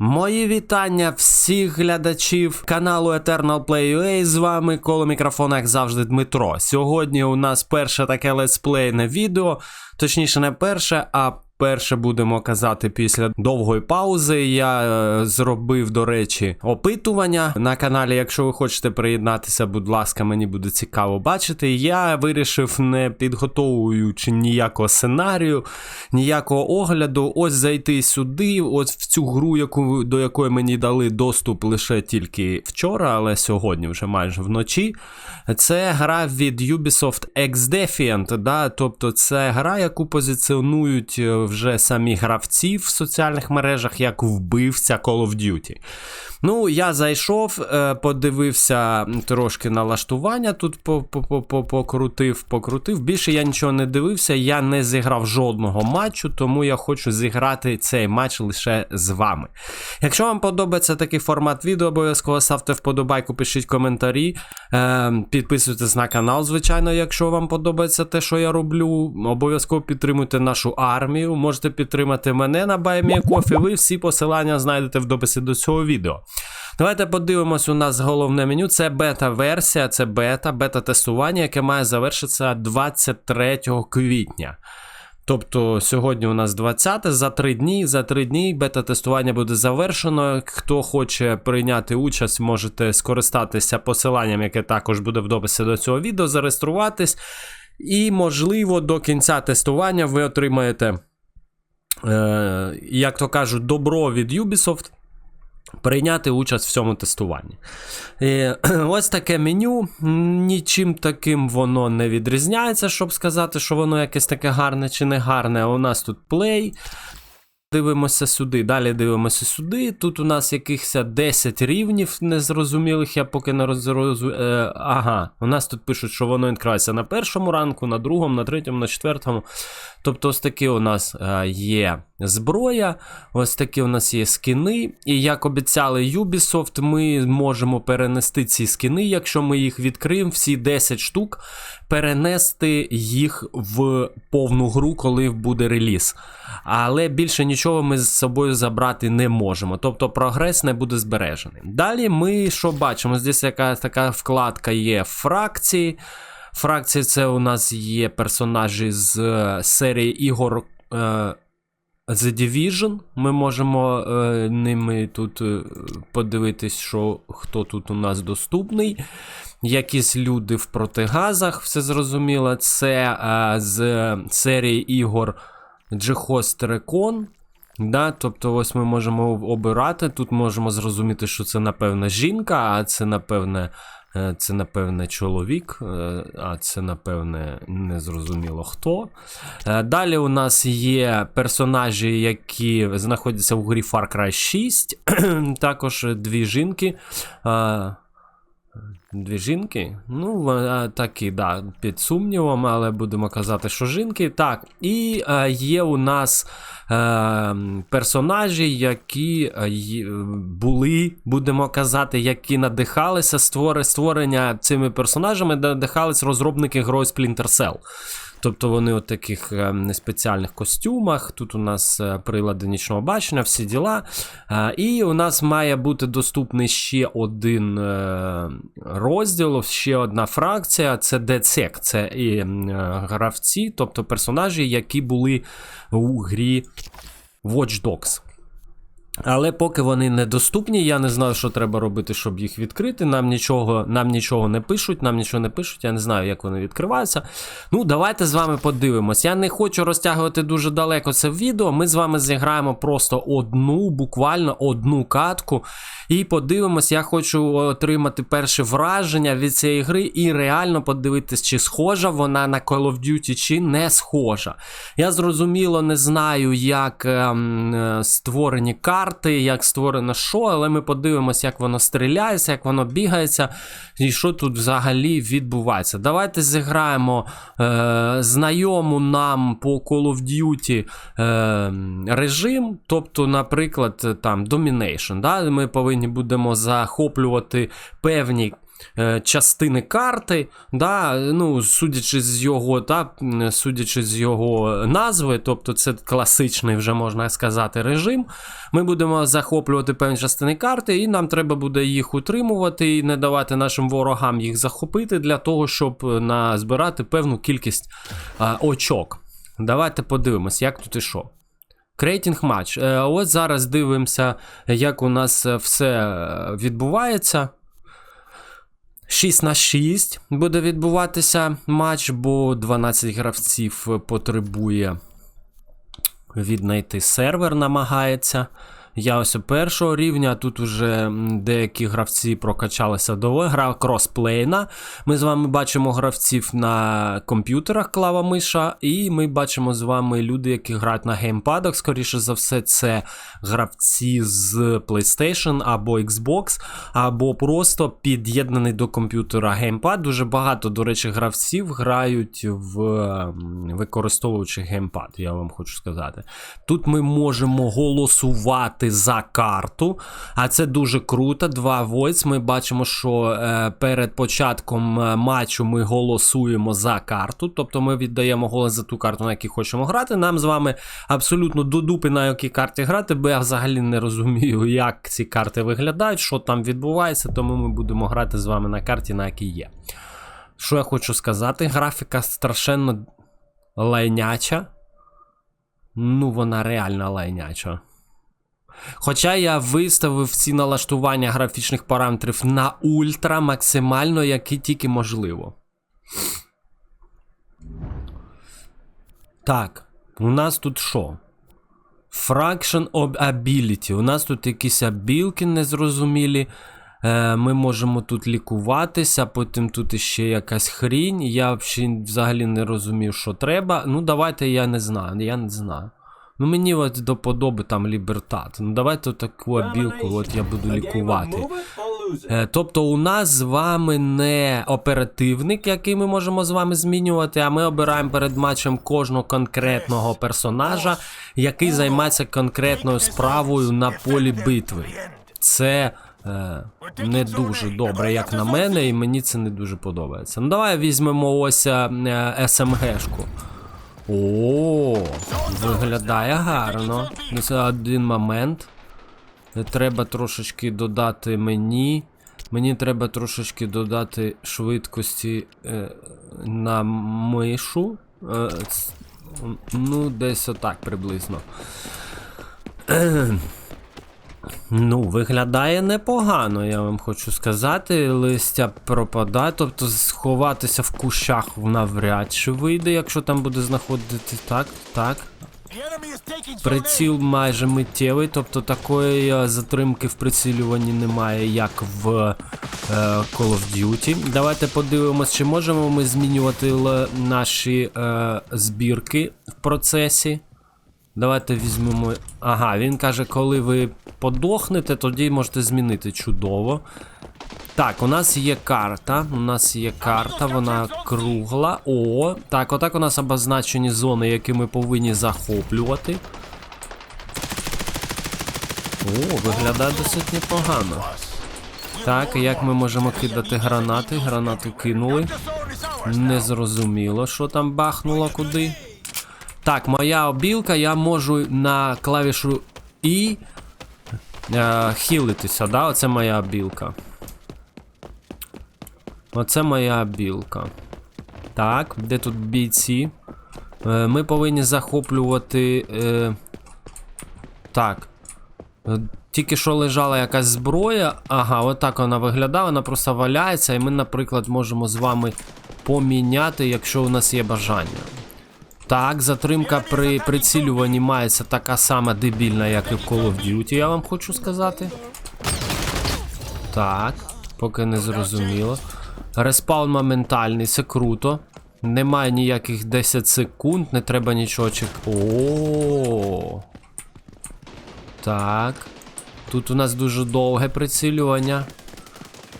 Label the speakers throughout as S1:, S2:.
S1: Мої вітання всіх глядачів каналу Eternal Play. З вами коло мікрофона, як завжди, Дмитро. Сьогодні у нас перше таке летсплейне відео, точніше, не перше, а перше будемо казати після довгої паузи. Я е, зробив, до речі, опитування на каналі. Якщо ви хочете приєднатися, будь ласка, мені буде цікаво бачити. Я вирішив, не підготовуючи ніякого сценарію, ніякого огляду, ось зайти сюди, ось в цю гру, яку, до якої мені дали доступ лише тільки вчора, але сьогодні вже майже вночі. Це гра від Ubisoft X-Defiant, да? тобто це гра, яку позиціонують е, вже самі гравці в соціальних мережах як вбивця Call of Duty. Ну, я зайшов, е, подивився трошки налаштування, тут по- по- по- по- покрутив, покрутив. Більше я нічого не дивився, я не зіграв жодного матчу, тому я хочу зіграти цей матч лише з вами. Якщо вам подобається такий формат відео, обов'язково ставте вподобайку, пишіть коментарі, е, підписуйтесь на канал, звичайно, якщо вам подобається те, що я роблю. Обов'язково підтримуйте нашу армію. Можете підтримати мене на BuyMeACoffee. Ви всі посилання знайдете в дописі до цього відео. Давайте подивимось у нас головне меню. Це бета-версія, це бета, бета-тестування, яке має завершитися 23 квітня. Тобто сьогодні у нас 20 за 3 дні. За 3 дні бета-тестування буде завершено. Хто хоче прийняти участь, можете скористатися посиланням, яке також буде в дописі до цього відео, зареєструватись. І, можливо, до кінця тестування ви отримаєте, як то кажуть, добро від Ubisoft. Прийняти участь в цьому тестуванні. І, ось таке меню. Нічим таким воно не відрізняється, щоб сказати, що воно якесь таке гарне чи не гарне. У нас тут play. Дивимося сюди, далі дивимося сюди. Тут у нас якихось 10 рівнів незрозумілих, я поки не розрозу... Е, ага, у нас тут пишуть, що воно відкривається на першому ранку, на другому, на третьому, на четвертому. Тобто, ось такі у нас е, є зброя, ось такі у нас є скини. І як обіцяли Ubisoft, ми можемо перенести ці скини, якщо ми їх відкриємо, всі 10 штук, перенести їх в повну гру, коли буде реліз. Але більше нічого ми з собою забрати не можемо. Тобто прогрес не буде збережений. Далі ми що бачимо? Здесь якась така вкладка є фракції. Фракції це у нас є персонажі з е, серії ігор. Е, The Division. Ми можемо е, ними тут е, подивитись, що хто тут у нас доступний. Якісь люди в протигазах, все зрозуміло. Це е, з серії ігор Jihad Recon. Да, тобто, ось ми можемо обирати. Тут можемо зрозуміти, що це, напевне, жінка, а це, напевне, е, це, напевне, чоловік, е, а це, напевне, незрозуміло хто. Е, Далі у нас є персонажі, які знаходяться в грі Far Cry 6. Також дві жінки. Е, Дві жінки? Ну, е, такі, да, під сумнівом, але будемо казати, що жінки. Так, і е, є у нас е, персонажі, які е, й- були, будемо казати, які надихалися створення цими персонажами, надихались розробники грою Splinter Cell. Тобто вони у таких неспеціальних спеціальних костюмах. Тут у нас е, прилади нічного бачення, всі діла. Е, І у нас має бути доступний ще один е, розділ, ще одна фракція. Це DedSec. Це і е, гравці, тобто персонажі, які були у грі Watch Dogs. Але поки вони недоступні, я не знаю, що треба робити, щоб їх відкрити. Нам нічого, нам нічого не пишуть, нам нічого не пишуть, я не знаю, як вони відкриваються. Ну, давайте з вами подивимось. Я не хочу розтягувати дуже далеко це відео. Ми з вами зіграємо просто одну, буквально одну катку. І подивимось, я хочу отримати перше враження від цієї гри і реально подивитись, чи схожа вона на Call of Duty, чи не схожа. Я зрозуміло не знаю, як ем, е, створені карти, як створено що, але ми подивимося, як воно стріляється, як воно бігається, і що тут взагалі відбувається. Давайте зіграємо е, знайому нам по Call of Duty е, режим, тобто, наприклад, там Domination. Да? Ми повинні будемо захоплювати певні частини карти, да, ну, судячи з його, м, судячи з його назви, тобто це класичний, вже можна сказати, режим. Ми будемо захоплювати певні частини карти, і нам треба буде їх утримувати і не давати нашим ворогам їх захопити для того, щоб е, назбирати певну кількість а, очок. Давайте подивимось, як тут і що. Крейтінг матч. Е, От зараз дивимося, як у нас е, все е, відбувається. 6 на 6 буде відбуватися матч, бо 12 гравців потребує віднайти сервер, намагається. Я ось першого рівня, тут уже деякі гравці прокачалися до гра кросплейна. Ми з вами бачимо гравців на комп'ютерах клава миша, і ми бачимо з вами люди, які грають на геймпадах. Скоріше за все, це гравці з PlayStation або Xbox, або просто під'єднаний до комп'ютера геймпад. Дуже багато, до речі, гравців грають в використовуючи геймпад, я вам хочу сказати. Тут ми можемо голосувати за карту, а це дуже круто. Два войс. Ми бачимо, що е, перед початком е, матчу ми голосуємо за карту, тобто ми віддаємо голос за ту карту, на якій хочемо грати. Нам з вами абсолютно до дупи на якій карті грати, бо я взагалі не розумію, як ці карти виглядають, що там відбувається, тому ми будемо грати з вами на карті, на якій є. Що я хочу сказати? Графіка страшенно лайняча. Ну, вона реально лайняча. Хоча я виставив ці налаштування графічних параметрів на ультра максимально, які тільки можливо. Так, у нас тут що? Fraction of Ability. У нас тут якісь абілки незрозумілі. Е, ми можемо тут лікуватися, потім тут іще якась хрінь. Я взагалі не розумів, що треба. Ну, давайте я не знаю. Я не знаю. Ну мені от до подоби там лібертат. Ну давайте таку абілку, от я буду лікувати. Е, Тобто у нас з вами не оперативник, який ми можемо з вами змінювати, а ми обираємо перед матчем кожного конкретного персонажа, який займається конкретною справою на полі битви. Це е, не дуже добре, як на мене, і мені це не дуже подобається. Ну давай візьмемо ось е, СМГшку. О, виглядає гарно. Ну, Це один момент. Треба трошечки додати мені. Мені треба трошечки додати швидкості е, на мишу. Е, ну, десь отак приблизно. Ну, виглядає непогано, я вам хочу сказати. Листя пропадає, тобто сховатися в кущах навряд чи вийде, якщо там буде знаходити. Так, так. Приціл майже миттєвий, тобто такої е, затримки в прицілюванні немає, як в е, Call of Duty. Давайте подивимось, чи можемо ми змінювати наші е, збірки в процесі. Давайте візьмемо. Ага, він каже, коли ви подохнете, тоді можете змінити чудово. Так, у нас є карта. У нас є карта, вона кругла. О, так, отак у нас обозначені зони, які ми повинні захоплювати. О, виглядає досить непогано. Так, як ми можемо кидати гранати? Гранати кинули. Незрозуміло, що там бахнуло куди. Так, моя обілка, я можу на клавішу І е, хілитися, да? Оце моя обілка. Оце моя білка. Так, де тут бійці? Е, ми повинні захоплювати. Е, так. Е, Тільки що лежала якась зброя. Ага, отак вона виглядає, вона просто валяється, і ми, наприклад, можемо з вами поміняти, якщо у нас є бажання. Так, затримка при прицілюванні мається така сама дебільна, як і в Call of Duty, я вам хочу сказати. Так, поки не зрозуміло. Респаун моментальний, це круто. Немає ніяких 10 секунд, не треба нічого чекати. О. Так. Тут у нас дуже довге прицілювання.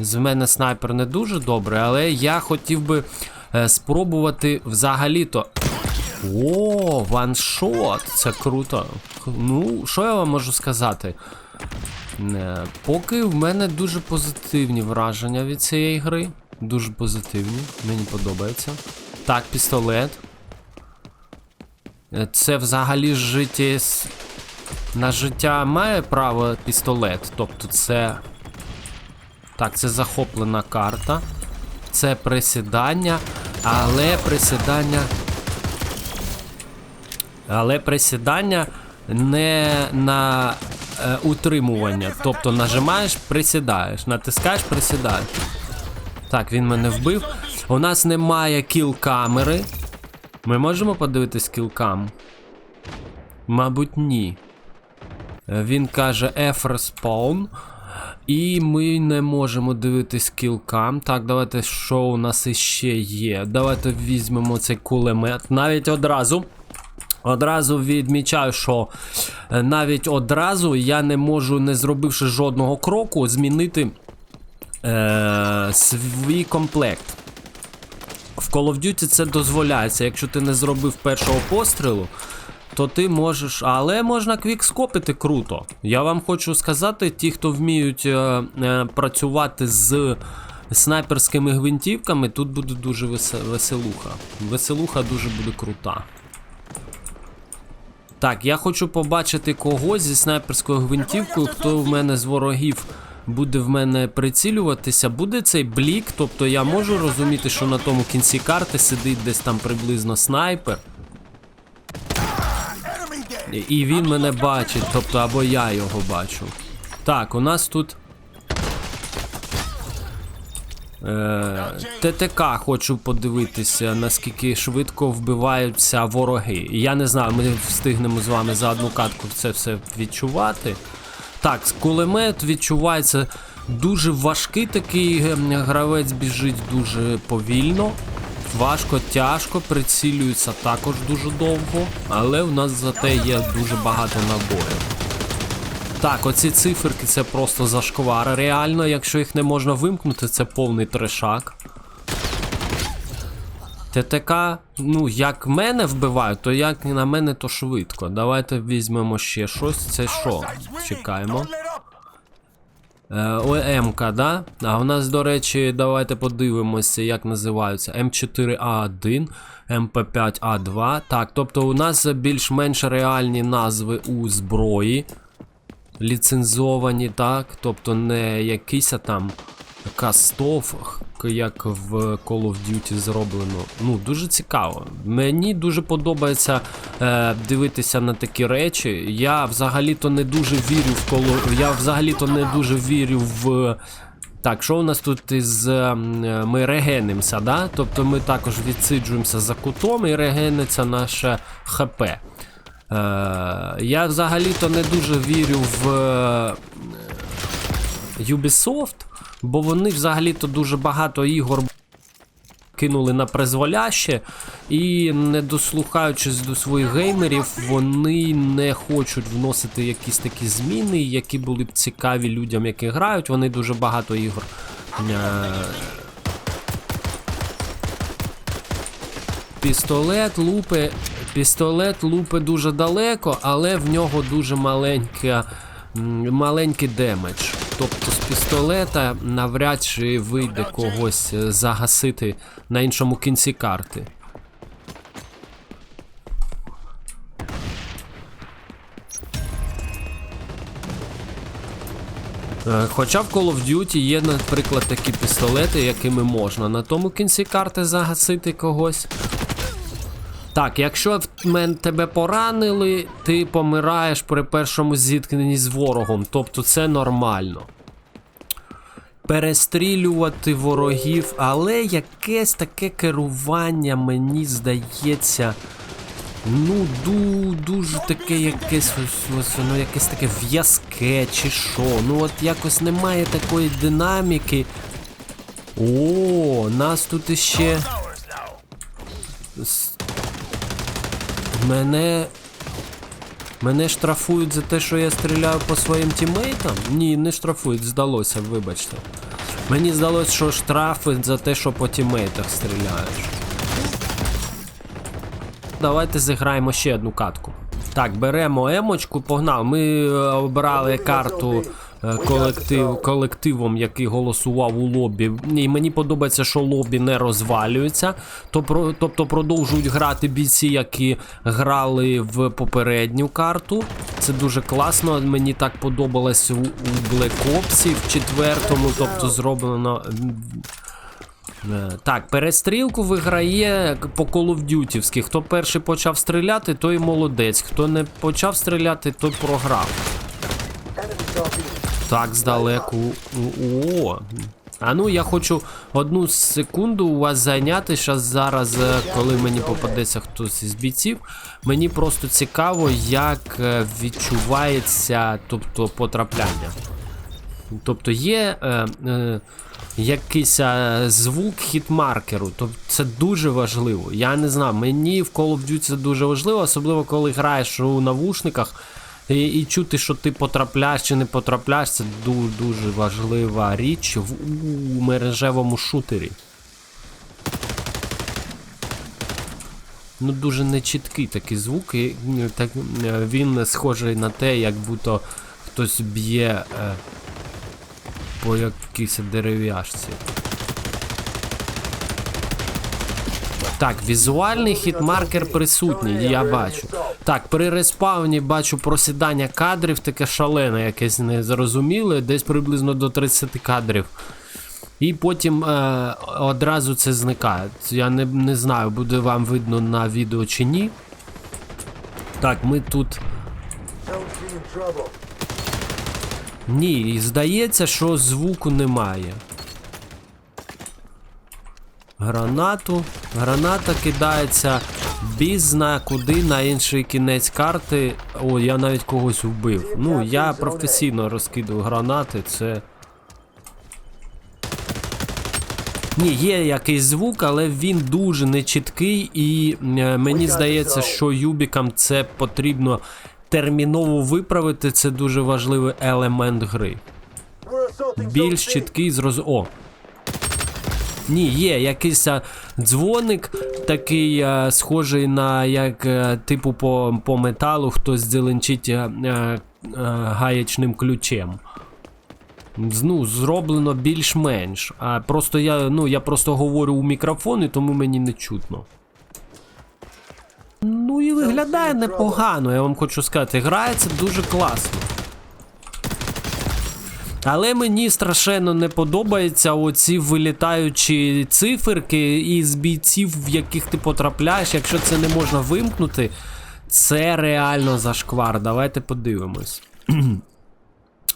S1: З мене снайпер не дуже добре, але я хотів би е, спробувати взагалі-то. О, ваншот! Це круто. Ну, що я вам можу сказати? Е, Поки в мене дуже позитивні враження від цієї гри. Дуже позитивні, мені подобається. Так, пістолет. Е, Це взагалі життя. На життя має право пістолет. Тобто це. Так, це захоплена карта. Це присідання, але присідання. Але присідання не на е, утримування. Тобто нажимаєш, присідаєш, натискаєш, присідаєш. Так, він мене вбив. У нас немає кіл-камери. Ми можемо подивитись кілкам? Мабуть, ні. Він каже F-respawn. І ми не можемо дивитись кілкам. Так, давайте що у нас іще є. Давайте візьмемо цей кулемет. Навіть одразу. Одразу відмічаю, що е, навіть одразу я не можу, не зробивши жодного кроку, змінити е, свій комплект. В Call of Duty це дозволяється. Якщо ти не зробив першого пострілу, то ти можеш. Але можна квікскопити круто. Я вам хочу сказати, ті, хто вміють е, е, працювати з снайперськими гвинтівками, тут буде дуже веселуха. Веселуха дуже буде крута. Так, я хочу побачити когось зі снайперською гвинтівкою, хто в мене з ворогів буде в мене прицілюватися. Буде цей блік, тобто я можу розуміти, що на тому кінці карти сидить десь там приблизно снайпер. І- він мене бачить, тобто або я його бачу. Так, у нас тут. Е, ТТК хочу подивитися, наскільки швидко вбиваються вороги. Я не знаю, ми встигнемо з вами за одну катку це все відчувати. Так, кулемет відчувається дуже важкий такий ем, гравець біжить дуже повільно. Важко, тяжко, прицілюється також дуже довго, але у нас зате є дуже багато набоїв. Так, оці циферки це просто зашквар. Реально, якщо їх не можна вимкнути, це повний трешак. ТТК, ну, як мене вбивають, то як на мене, то швидко. Давайте візьмемо ще щось. Це що? Чекаємо. Е, ОМК, да? А у нас, до речі, давайте подивимося, як називаються М4А1, МП5А2. Так, тобто у нас більш-менш реальні назви у зброї. Ліцензовані, так. Тобто не якийсь там кастов, як в Call of Duty зроблено. Ну, дуже цікаво. Мені дуже подобається е, дивитися на такі речі. Я взагалі-то не дуже вірю в Call Я взагалі-то не дуже вірю в. Так, що у нас тут із. е, Ми регенимося, да? Тобто ми також відсиджуємося за кутом і регениться наше ХП. Е, я взагалі-то не дуже вірю в е, Ubisoft, бо вони взагалі-то дуже багато ігор кинули на призволяще, і не дослухаючись до своїх геймерів, вони не хочуть вносити якісь такі зміни, які були б цікаві людям, які грають. Вони дуже багато ігор. е, Пістолет лупи. Пістолет лупи дуже далеко, але в нього дуже маленька, маленький демедж. Тобто з пістолета навряд чи вийде когось е, загасити на іншому кінці карти. Е, Хоча в Call of Duty є, наприклад, такі пістолети, якими можна на тому кінці карти загасити когось. Так, якщо тебе поранили, ти помираєш при першому зіткненні з ворогом, тобто це нормально. Перестрілювати ворогів, але якесь таке керування, мені здається. Ну, ду, дуже таке якесь ось, ось, ну, якесь таке в'язке чи що. Ну от якось немає такої динаміки. О, нас тут іще. Мене. Мене штрафують за те, що я стріляю по своїм тімейтам? Ні, не штрафують, здалося, вибачте. Мені здалося, що штрафи за те, що по тімейтах стріляєш. Давайте зіграємо ще одну катку. Так, беремо емочку, погнав. Ми е, обрали карту колектив, колективом, який голосував у лобі. І мені подобається, що лобі не розвалюється. Тобто продовжують грати бійці, які грали в попередню карту. Це дуже класно. Мені так подобалось у, у Black Ops в четвертому, тобто зроблено. Е, Так, перестрілку виграє по Call of Duty. Хто перший почав стріляти, той молодець. Хто не почав стріляти, той програв. Так, здалеку. О. А ну я хочу одну секунду у вас зайняти. Щас зараз, е, коли мені попадеться хтось із бійців. Мені просто цікаво, як е, відчувається тобто, потрапляння. Тобто є е, е, якийсь е, звук хітмаркеру. Тобто це дуже важливо. Я не знаю, мені в Call of Duty це дуже важливо, особливо коли граєш у навушниках. І, і чути, що ти потрапляєш чи не потрапляєш, це дуже, дуже важлива річ в у мережевому шутері. Ну, дуже нечіткий такий звук, і так, е, він схожий на те, як будто хтось б'є е, по якійсь дерев'яшці. Так, візуальний хітмаркер присутній, я бачу. Так, при респауні бачу просідання кадрів, таке шалене, якесь незрозуміле, десь приблизно до 30 кадрів. І потім е, одразу це зникає. Я не, не знаю, буде вам видно на відео чи ні. Так, ми тут. Ні, здається, що звуку немає. Гранату. Граната кидається бізна куди на інший кінець карти. О, я навіть когось вбив. Ну, я професійно розкидую гранати, це. Ні, є якийсь звук, але він дуже нечіткий, і е, мені здається, що Юбікам це потрібно терміново виправити. Це дуже важливий елемент гри. Більш чіткий зроз... О! Ні, є якийсь а, дзвоник, такий а, схожий на як е, типу по, по металу хтось дзеленчить а, а, а, гаячним ключем. Ну, зроблено більш-менш. А просто я, ну, я просто говорю у мікрофон, і тому мені не чутно. Ну і виглядає непогано, я вам хочу сказати. Грається дуже класно. Але мені страшенно не подобаються оці вилітаючі циферки із бійців, в яких ти потрапляєш. Якщо це не можна вимкнути, це реально зашквар. Давайте подивимось.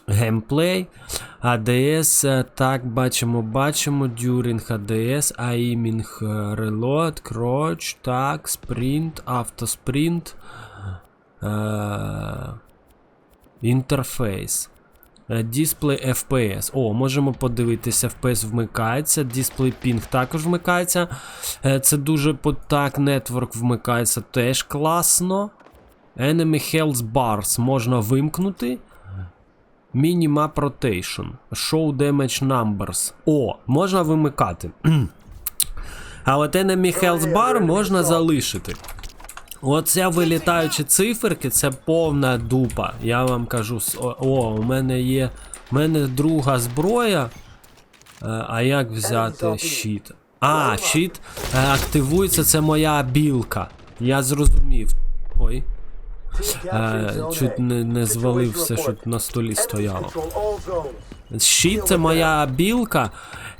S1: Геймплей, ADS, е, так, бачимо, бачимо, During ADS, Aiming Reload, Crouch, так, Sprint, Автоспринт, е, Інтерфейс. Е, Display FPS. О, можемо подивитися, FPS вмикається. Display Ping також вмикається. Е, Це дуже так, Network вмикається теж класно. Enemy Health Bars можна вимкнути. Minimap Rotation. Show Damage Numbers. О, можна вимикати. А от Enemy Health Bar можна залишити. Оце вилітаючі циферки, це повна дупа. Я вам кажу. О, у мене є. У мене друга зброя. Е, А як взяти щит? А, щит е, активується, це моя білка. Я зрозумів. Ой. Е, чуть не, не звалив все, що на столі стояло. Щит це моя білка,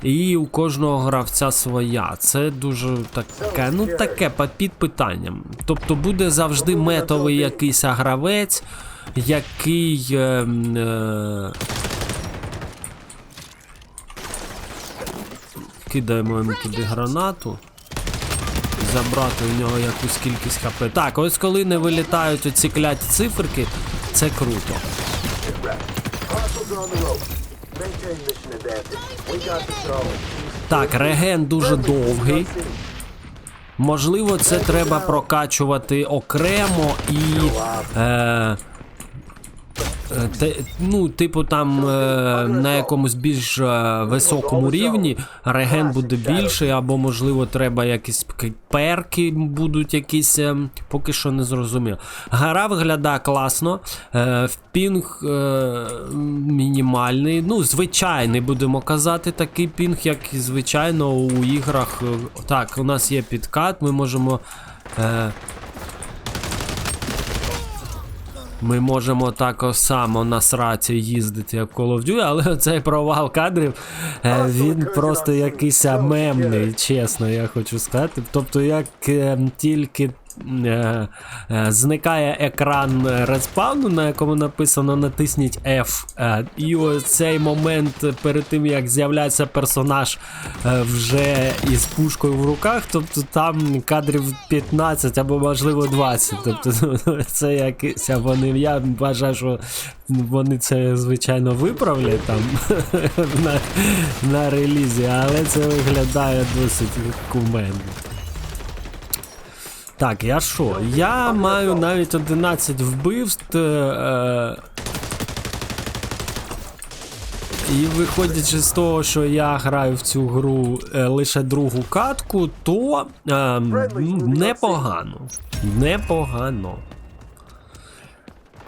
S1: і у кожного гравця своя. Це дуже таке, ну таке під питанням. Тобто буде завжди метовий якийсь гравець, який. Е, е, кидаємо йому туди гранату. Забрати у нього якусь кількість хп. Так, ось коли не вилітають оці кляті циферки, це круто. Так, реген дуже довгий. Можливо, це треба прокачувати окремо і. Е, Те, ну, типу, там е, на якомусь більш е, високому рівні реген буде більший, або, можливо, треба якісь перки будуть якісь, е, поки що не зрозуміло. Гра виглядає класно, е, пінг е, мінімальний, ну, звичайний, будемо казати, такий пінг, як і звичайно у іграх. Е, Так, у нас є підкат, ми можемо. Е, Ми можемо так само на сраці їздити, як Call of Duty, але цей провал кадрів е, він просто якийсь мемний, чесно, я хочу сказати. Тобто, як е, тільки зникає екран респауну, на якому написано натисніть F, е, і оцей момент перед тим, як з'являється персонаж е, вже із пушкою в руках, тобто там кадрів 15 або можливо 20. Тобто це якийсь вони. Я вважаю, що вони це звичайно виправлять там на, на релізі, але це виглядає досить кумедно. Так, я що? Я маю навіть 11 вбивств. Е, і виходячи з того, що я граю в цю гру е, лише другу катку, то е, непогано. Непогано.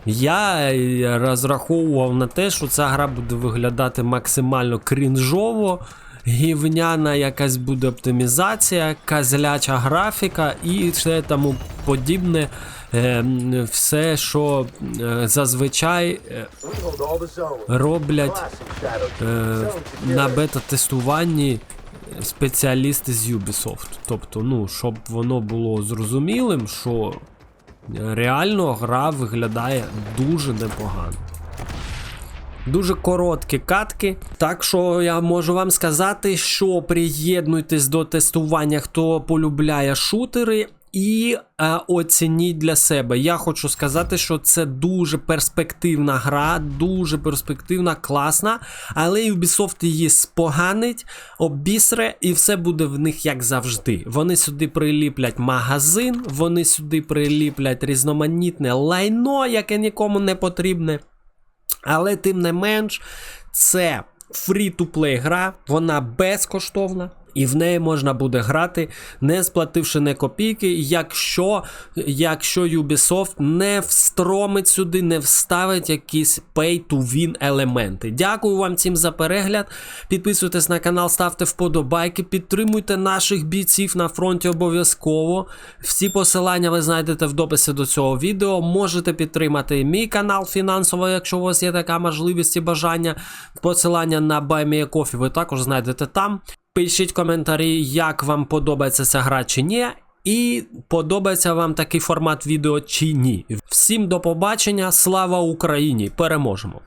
S1: Я е, розраховував на те, що ця гра буде виглядати максимально крінжово, гівняна якась буде оптимізація, казляча графіка і все тому подібне. Е, все, що е, зазвичай е, роблять на бета-тестуванні спеціалісти з Ubisoft. Тобто, ну, щоб воно було зрозумілим, що реально гра виглядає дуже непогано. Дуже короткі катки. Так що я можу вам сказати, що приєднуйтесь до тестування, хто полюбляє шутери. І е, оцініть для себе. Я хочу сказати, що це дуже перспективна гра, дуже перспективна, класна. Але Ubisoft її споганить, обісре, і все буде в них як завжди. Вони сюди приліплять магазин, вони сюди приліплять різноманітне лайно, яке нікому не потрібне. Але тим не менш, це фрі-ту-плей гра, вона безкоштовна. І в неї можна буде грати, не сплативши не копійки, якщо, якщо Ubisoft не встромить сюди, не вставить якісь pay-to-win елементи. Дякую вам всім за перегляд. Підписуйтесь на канал, ставте вподобайки, підтримуйте наших бійців на фронті обов'язково. Всі посилання ви знайдете в дописі до цього відео. Можете підтримати мій канал фінансово, якщо у вас є така можливість і бажання. Посилання на BuyMeACoffee ви також знайдете там. Пишіть коментарі, як вам подобається ця гра чи ні. І подобається вам такий формат відео чи ні. Всім до побачення, слава Україні! Переможемо!